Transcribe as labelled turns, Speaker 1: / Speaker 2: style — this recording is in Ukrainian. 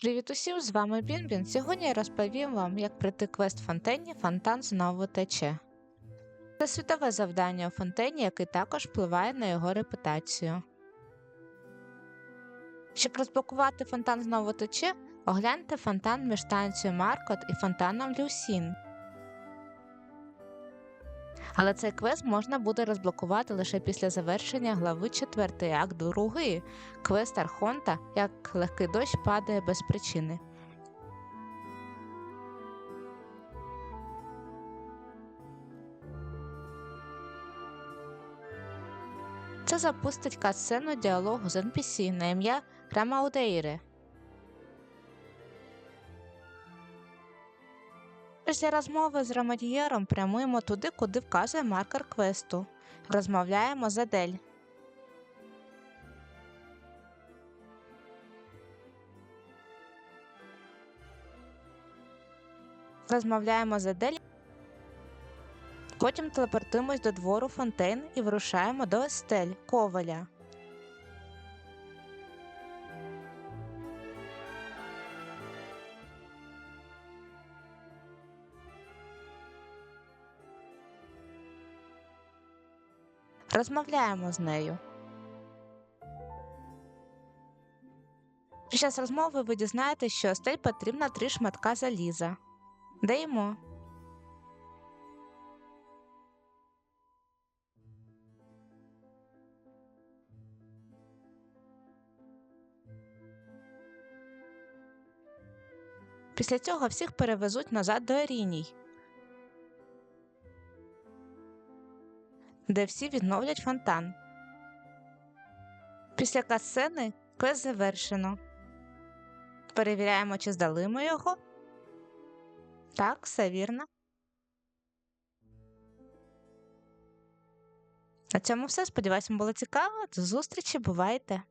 Speaker 1: Привіт усім, з вами Бінбін. Сьогодні я розповім вам, як пройти квест фонтені Фонтан знову тече. Це світове завдання у фонтені, яке також впливає на його репутацію. Щоб розблокувати фонтан знову тече, огляньте фонтан між станцією Маркот і фонтаном Люсін. Але цей квест можна буде розблокувати лише після завершення глави 4 акт 2 квест Архонта, як легкий дощ падає без причини. Це запустить катсцену діалогу з NPC на ім'я Рамаудейре. Після розмови з Рамадієром прямуємо туди, куди вказує маркер квесту. Розмовляємо з Адель. Розмовляємо з Адель. Потім телепортуємось до двору Фонтейн і вирушаємо до Естель Коваля. Розмовляємо з нею. Під час розмови ви дізнаєтесь, що Естель потрібна три шматка заліза. Даємо. Після цього всіх перевезуть назад до Еріній, де всі відновлять фонтан. Після касцени квест завершено. Перевіряємо, чи здали ми його. Так, все вірно. На цьому все. Сподіваюсь, вам було цікаво. До зустрічі, бувайте!